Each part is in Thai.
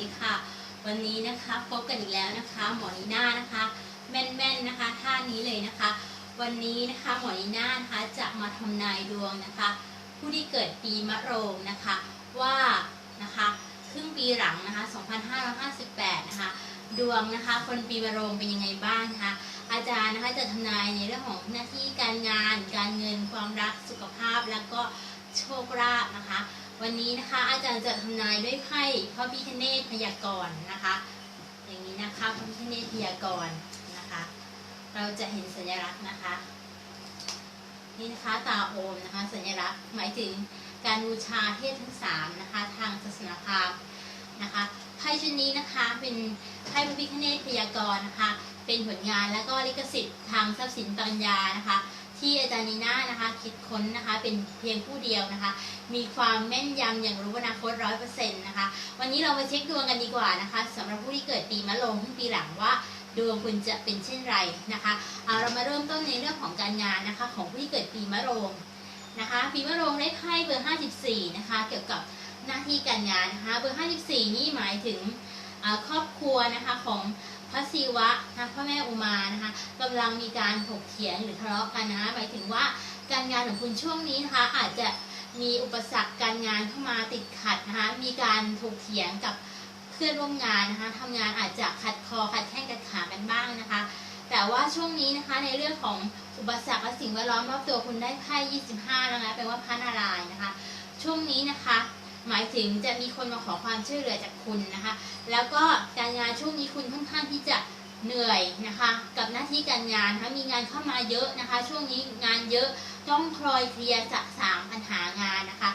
ดีค่ะ วันนี้นะคะพบกันอีกแล้วนะคะ หมอนีน่านะคะ แม่นๆนะคะท่านี้เลยนะคะ วันนี้นะคะหมอนีน่านะคะจะมาทำนายดวงนะคะ ผู้ที่เกิดปีมะโรงนะคะว่านะคะครึ่งปีหลังนะคะ 2558 นะคะ ดวงนะคะคนปีมะโรงเป็นยังไงบ้างนะคะ อาจารย์นะคะจะทำนายในเรื่องของหน้าที่การงาน การเงินความรักสุขภาพแล้วก็โชคลาภนะคะ วันนี้นะคะอาจารย์จะทำนายด้วยไพ่พระพิคเนตพยากรณ์นะคะ อย่างนี้นะคะพระพิคเนตพยากรณ์นะคะ เราจะเห็นสัญลักษณ์นะคะ นี่นะคะตาโอมนะคะสัญลักษณ์หมายถึงการบูชาเทพทั้งสามนะคะทางศาสนาพราหมณ์นะคะไพ่ชุดนี้นะคะเป็นไพ่พระพิคเนตพยากรณ์นะคะ เป็นผลงานและก็ลิขสิทธิ์ทางทรัพย์สินปัญญานะคะ ที่อาจารย์นีน่านะคะ คิดค้นนะคะ เป็นเพียงผู้เดียวนะคะ มีความแม่นยำอย่างรู้อนาคตร้อยเปอร์เซ็นต์นะคะ วันนี้เรามาเช็คดวงกันดีกว่านะคะสำหรับผู้ที่เกิดปีมะโรงปีหลังว่าดวงคุณจะเป็นเช่นไรนะคะเอาเรามาเริ่มต้นในเรื่องของการงานนะคะ ของผู้ที่เกิดปีมะโรงนะคะ ปีมะโรงได้ไพ่เบอร์ 54 นะคะ เกี่ยวกับหน้าที่การงานนะคะ เบอร์ 54 นี่หมายถึงครอบครัวนะคะของ พระศิวะนะพระแม่อุมานะคะกำลังมีการถกเถียงหรือทะเลาะกันนะคะหมายถึงว่าการงานของคุณช่วงนี้นะคะอาจจะมีอุปสรรคการงานเข้ามาติดขัดนะคะมีการถกเถียงกับเพื่อนร่วมงานนะคะทำงานอาจจะขัดคอขัดแข้งขัดขากันบ้างนะคะ แต่ว่าช่วงนี้นะคะในเรื่องของอุปสรรคและสิ่งแวดล้อมรอบตัวคุณได้ไพ่25นะคะแปลว่าพระนารายณ์นะคะ ช่วงนี้นะคะ หมายถึงจะมีคนมาขอความช่วยเหลือจากคุณนะคะ แล้วก็การงานช่วงนี้คุณค่อนข้างที่จะเหนื่อยนะคะ กับหน้าที่การงานนะคะมีงานเข้ามาเยอะนะคะ ช่วงนี้งานเยอะต้องคลอยเคลียร์สะสางปัญหางานนะคะ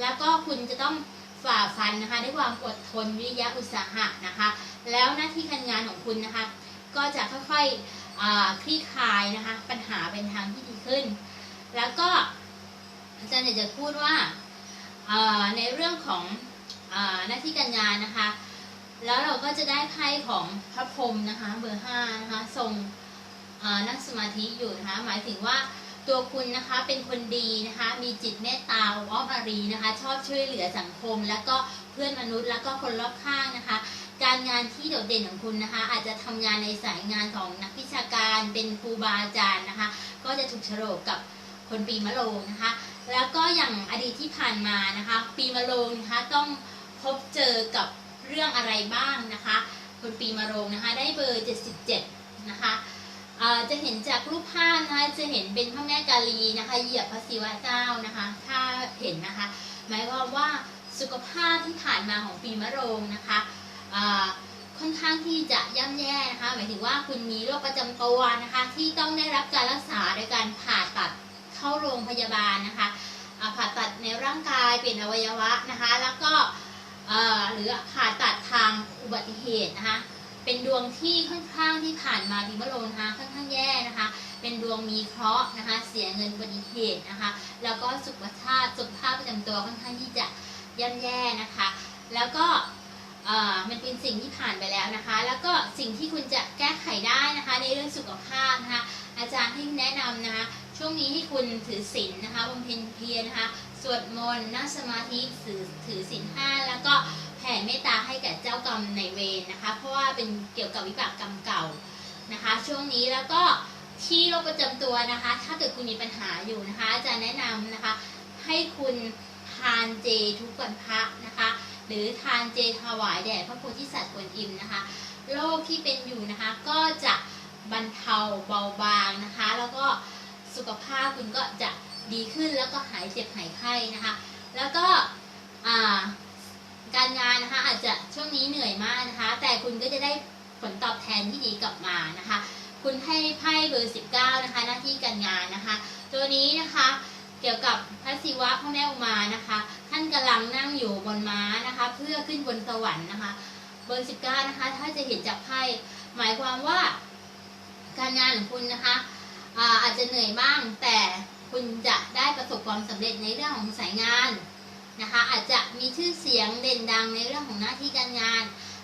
แล้วก็คุณจะต้องฝ่าฟันนะคะด้วยความอดทนวิริยะอุตสาหะนะคะ แล้วหน้าที่การงานของคุณนะคะ ก็จะค่อยๆอ่าคลี่คลายนะคะ ปัญหาเป็นทางที่ดีขึ้น แล้วก็อาจารย์อยากจะพูดว่า ในเรื่องของอหน้าที่การงานนะคะ แล้วเราก็จะได้ไพ่ของพระพรหมนะคะเบอร์ห้านะคะทรงนั่งสมาธิอยู่นะคะหมายถึงว่าตัวคุณนะคะเป็นคนดีนะคะมีจิตเมตตาอ้อมอารีนะคะ ชอบช่วยเหลือสังคม แล้วก็เพื่อนมนุษย์แล้วก็คนรอบข้างนะคะ การงานที่โดดเด่นของคุณนะคะ อาจจะทำงานในสายงานของนักวิชาการเป็นครูบาอาจารย์นะคะ ก็จะถูกโฉลกกับคนปีมะโรงนะคะ แล้วก็อย่างอดีตที่ผ่านมานะคะ ปีมะโรงนะคะต้องพบเจอกับเรื่องอะไรบ้างนะคะคนปีมะโรงนะคะได้เบอร์ 77 นะคะเอ่อจะเห็นจากรูปภาพนะคะจะเห็นเป็นพระแม่กาลีนะคะ เหยียบพระศิวะเจ้านะคะ ถ้าเห็นนะคะ หมายความว่าสุขภาพที่ผ่านมาของปีมะโรงนะคะค่อนข้างที่จะย่ำแย่นะคะหมายถึงว่าคุณมีโรคประจำตัวนะคะ ที่ต้องได้รับการรักษาโดยการผ่าตัดเข้าโรงพยาบาลนะคะ เปลี่ยนอวัยวะนะคะ แล้วก็หรือผ่าตัดทางอุบัติเหตุนะคะ เป็นดวงที่ค่อนข้างที่ผ่านมาปีมโรงนะคะค่อนข้างแย่นะคะ เป็นดวงมีเคราะห์นะคะ เสียเงินอุบัติเหตุนะคะ แล้วก็สุขภาพสุขภาพประจำตัวค่อนข้างที่จะย่ำแย่นะคะ แล้วก็มันเป็นสิ่งที่ผ่านไปแล้วนะคะ แล้วก็สิ่งที่คุณจะแก้ไขได้นะคะ ในเรื่องสุขภาพนะคะ อาจารย์ให้แนะนำนะคะ ช่วงนี้ให้คุณถือศีลนะคะบำเพ็ญเพียรนะคะ สวดมนต์นั่งสมาธิถือถือศีลห้าแล้วก็แผ่เมตตาให้แก่เจ้ากรรมในเวรนะคะ เพราะว่าเป็นเกี่ยวกับวิบากกรรมเก่านะคะ ช่วงนี้แล้วก็ที่โรคประจำตัวนะคะ ถ้าเกิดคุณมีปัญหาอยู่นะคะอาจารย์แนะนำนะคะ ให้คุณทานเจทุกวันพระนะคะ หรือทานเจถวายแด่พระโพธิสัตว์กวนอิมนะคะโรคที่เป็นอยู่นะคะ ก็จะบรรเทาเบาบางนะคะ แล้วก็สุขภาพคุณก็จะ ดีขึ้นแล้วก็หายเจ็บหายไข้นะคะ แล้วก็การงานนะคะอาจจะช่วงนี้เหนื่อยมากนะคะ แต่คุณก็จะได้ผลตอบแทนที่ดีกลับมานะคะ คุณให้ไพ่เบอร์19นะคะ หน้าที่การงานนะคะ ตัวนี้นะคะเกี่ยวกับพระศิวะพระแม่อุมานะคะ ท่านกำลังนั่งอยู่บนม้านะคะ เพื่อขึ้นบนสวรรค์นะคะเบอร์19นะคะ ถ้าจะเห็นจากไพ่หมายความว่า การงานของคุณนะคะอาอาจจะเหนื่อยบ้างแต่ คุณจะได้ประสบความสำเร็จในเรื่องของสายงานนะคะ อาจจะมีชื่อเสียงเด่นดังในเรื่องของหน้าที่การงาน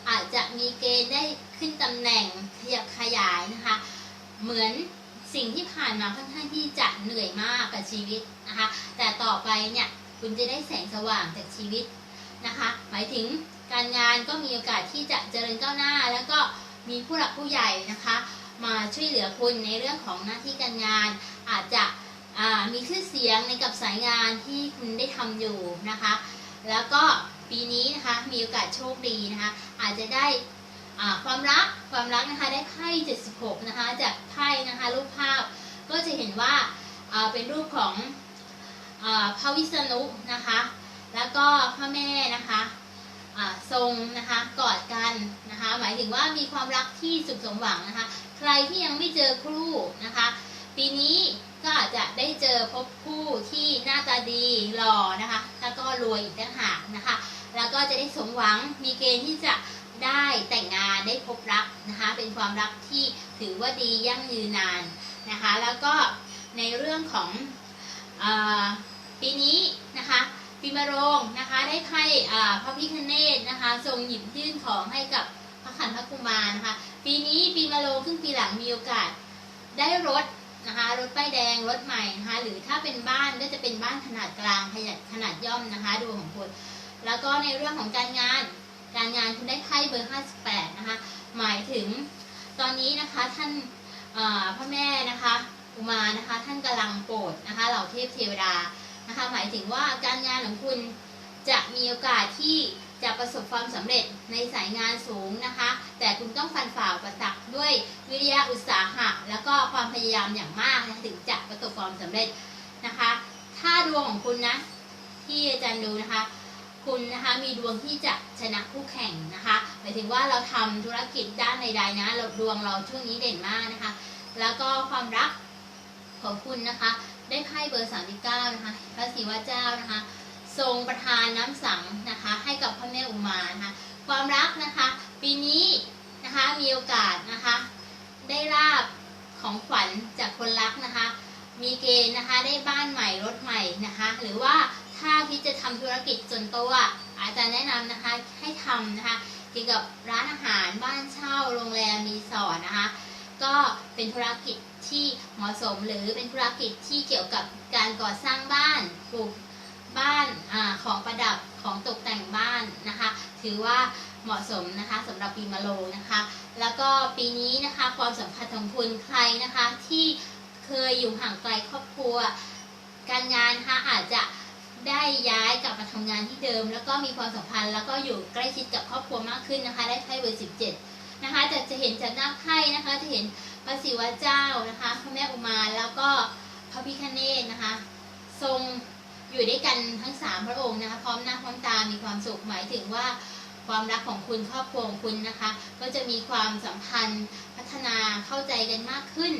อาจจะมีเกณฑ์ได้ขึ้นตำแหน่งขยับขยายนะคะ เหมือนสิ่งที่ผ่านมาค่อนข้างที่จะเหนื่อยมากกับชีวิตนะคะ แต่ต่อไปเนี่ยคุณจะได้แสงสว่างจากชีวิตนะคะ หมายถึงการงานก็มีโอกาสที่จะเจริญก้าวหน้า แล้วก็มีผู้หลักผู้ใหญ่นะคะ มาช่วยเหลือคุณในเรื่องของหน้าที่การงาน อาจจะ มีชื่อเสียงในกับสายงานที่คุณได้ทำอยู่นะคะ แล้วก็ปีนี้นะคะมีโอกาสโชคดีนะคะ อาจจะได้ความรักความรักนะคะได้ไพ่76นะคะจากไพ่นะคะรูปภาพก็จะเห็นว่าเป็นรูปของอพระวิษณุนะคะ แล้วก็พระแม่นะคะทรงนะคะกอดกันนะคะ หมายถึงว่ามีความรักที่สุขสมหวังนะคะ ใครที่ยังไม่เจอครูนะคะ ปีนี้ ก็อาจจะได้เจอพบคู่ที่หน้าตาดีหล่อนะคะ แล้วก็รวยอีกต่างหากนะคะ แล้วก็จะได้สมหวังมีเกณฑ์ที่จะได้แต่งงานได้พบรักนะคะ เป็นความรักที่ถือว่าดียั่งยืนนานนะคะ แล้วก็ในเรื่องของอปีนี้นะคะปีมะโรงนะคะได้ไพ่อ่าพระพิคเนตนะคะทรงหยิบยื่นของให้กับพระขันธกุมารนะคะ ปีนี้ปีมะโรงครึ่งปีหลังมีโอกาสได้รถ นะคะรถป้ายแดงรถใหม่นะคะหรือถ้าเป็นบ้านก็จะเป็นบ้านขนาดกลางขนาดขนาดย่อมนะคะดวงของคุณแล้วก็ในเรื่องของการงานการงานคุณได้ไพ่เบอร์ 58 นะคะ หมายถึงตอนนี้นะคะท่านเอ่อพระแม่นะคะอุมานะคะท่านกำลังโปรดนะคะเหล่าเทพเทวดานะคะหมายถึงว่าการงานของคุณจะมีโอกาสที่จะประสบความสำเร็จในสายงานสูงนะคะ แต่คุณต้องฟันฝ่าอุปสรรคด้วยวิริยะอุตสาหะ แล้วก็ความพยายามอย่างมากถึงจะประสบความสำเร็จนะคะ ถ้าดวงของคุณนะที่อาจารย์ดูนะคะ คุณนะคะมีดวงที่จะชนะคู่แข่งนะคะหมายถึงว่าเราทำธุรกิจด้านใดๆนะเราดวงเราช่วงนี้เด่นมากนะคะ แล้วก็ความรักของคุณนะคะ ได้ไพ่เบอร์ 39 นะคะพระศิวะเจ้านะคะ ทรงประทานน้ำสังนะคะ ให้กับพระแม่อุมานะคะความรักนะคะปีนี้นะคะมีโอกาสนะคะได้ราบของขวัญจากคนรักนะคะ มีเกณฑ์นะคะได้บ้านใหม่รถใหม่นะคะ หรือว่าถ้าคิดจะทำธุรกิจส่วนตัวอาจารย์แนะนำนะคะให้ทำนะคะเกี่ยวกับร้านอาหารบ้านเช่าโรงแรมรีสอร์ทนะคะก็เป็นธุรกิจที่เหมาะสมหรือเป็นธุรกิจที่เกี่ยวกับการก่อสร้างบ้านปลูก บ้านอาของประดับของตกแต่งบ้านนะคะ ถือว่าเหมาะสมนะคะสำหรับปีมะโรงนะคะ แล้วก็ปีนี้นะคะความสัมพันธ์ของคุณใครนะคะที่เคยอยู่ห่างไกลครอบครัว การงานนะคะอาจจะได้ย้ายกลับมาทำงานที่เดิม แล้วก็มีความสัมพันธ์ แล้วก็อยู่ใกล้ชิดกับครอบครัวมากขึ้นนะคะ ได้ไพ่เบอร์17นะคะแต่จะเห็นจากหน้าไพ่นะคะ จะเห็นพระศิวะเจ้านะคะพระแม่อุมาแล้วก็พระพิฆเนศนะคะ ทรง อยู่ด้วยกันทั้งสามพระองค์นะคะพร้อมหน้าพร้อมตา มีความสุขหมายถึงว่าความรักของคุณครอบครัวของคุณนะคะ ก็จะมีความสัมพันธ์พัฒนาเข้าใจกันมากขึ้น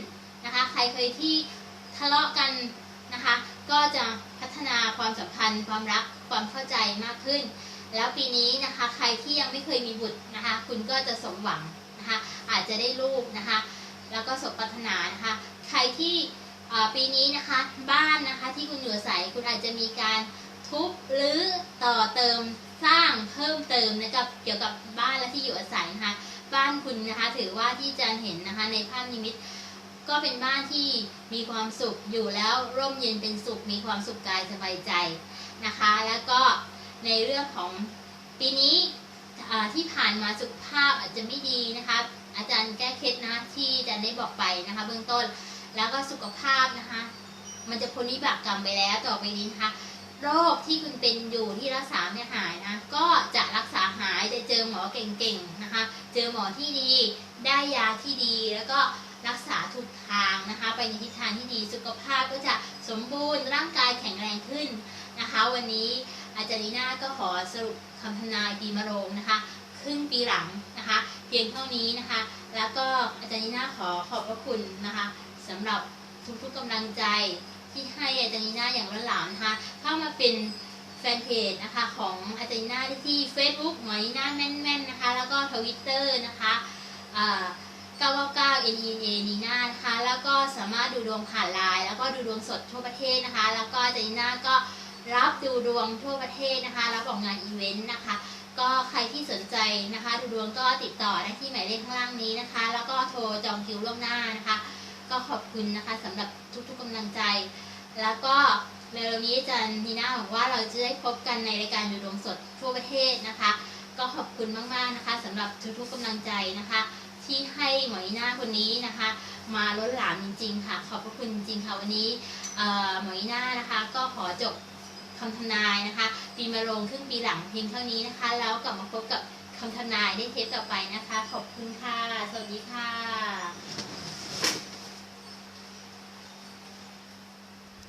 นะคะ ใครเคยที่ทะเลาะกันนะคะ ก็จะพัฒนาความสัมพันธ์ ความรักความเข้าใจมากขึ้น แล้วปีนี้นะคะ ใครที่ยังไม่เคยมีบุตรนะคะ คุณก็จะสมหวังนะคะ อาจจะได้ลูกนะคะ แล้วก็สมปรารถนานะคะ ใครที่ ปีนี้นะคะบ้านนะคะที่คุณอยู่อาศัยคุณอาจจะมีการทุบหรือต่อเติมสร้างเพิ่มเติมนะครับเกี่ยวกับบ้านและที่อยู่อาศัยนะคะบ้านคุณนะคะถือว่าที่อาจารย์เห็นนะคะในภาพนิมิตก็เป็นบ้านที่มีความสุขอยู่แล้วร่มเย็นเป็นสุข มีความสุขกายสบายใจนะคะ แล้วก็ในเรื่องของปีนี้ที่ผ่านมาสุขภาพอาจจะไม่ดีนะคะ อาจารย์แก้เคล็ดนะที่อาจารย์ได้บอกไปนะคะ เบื้องต้น แล้วก็สุขภาพนะคะ มันจะพ้นวิบากกรรมไปแล้วต่อไปนี้นะคะ โรคที่คุณเป็นอยู่ที่รักษาไม่หายนะ ก็จะรักษาหายจะเจอหมอเก่งๆนะคะ เจอหมอที่ดีได้ยาที่ดีแล้วก็รักษาถูกทางนะคะ ไปในทิศทางที่ดีสุขภาพก็จะสมบูรณ์ร่างกายแข็งแรงขึ้นนะคะ วันนี้อาจารย์ลีน่าก็ขอสรุปคำทำนายปีมะโรงนะคะ ครึ่งปีหลังนะคะ เพียงเท่านี้นะคะ แล้วก็อาจารย์นีน่าขอขอบพระคุณนะคะ สำหรับทุกๆกำลังใจที่ให้อาจารย์นีน่าอย่างล้นหลามนะคะ เข้ามาเป็นแฟนเพจนะคะของอาจารย์นีน่าที่ Facebook หมอนีน่าแม่นๆนะคะ แล้วก็ทวิตเตอร์นะคะ999 n e a นีน่านะคะ แล้วก็สามารถดูดวงผ่านไลน์แล้วก็ดูดวงสดทั่วประเทศนะคะ แล้วก็อาจารย์นีน่าก็รับดูดวงทั่วประเทศนะคะ รับออกงานอีเวนต์นะคะ ก็ใครที่สนใจนะคะ ดูดวงก็ติดต่อได้ที่หมายเลขข้างล่างนี้นะคะ แล้วก็โทรจองคิวล่วงหน้านะคะ ก็ขอบคุณนะคะสำหรับทุกๆกำลังใจ แล้วก็เร็วๆนี้อาจารย์นีน่าหวังว่าเราจะได้พบกันในรายการดูดวงสดทั่วประเทศนะคะ ก็ขอบคุณมากๆนะคะสำหรับทุกๆกำลังใจนะคะ ที่ให้หมอนีน่าคนนี้นะคะ มาล้นหลามจริง ๆ ค่ะ ขอบพระคุณจริงๆค่ะวันนี้หมอนีน่านะคะก็ขอจบคำทำนายนะคะปีมะโรงครึ่งปีหลังเพียงเท่านี้นะคะ แล้วกลับมาพบกับคำทำนายได้เทปต่อไปนะคะ ขอบคุณค่ะ สวัสดีค่ะ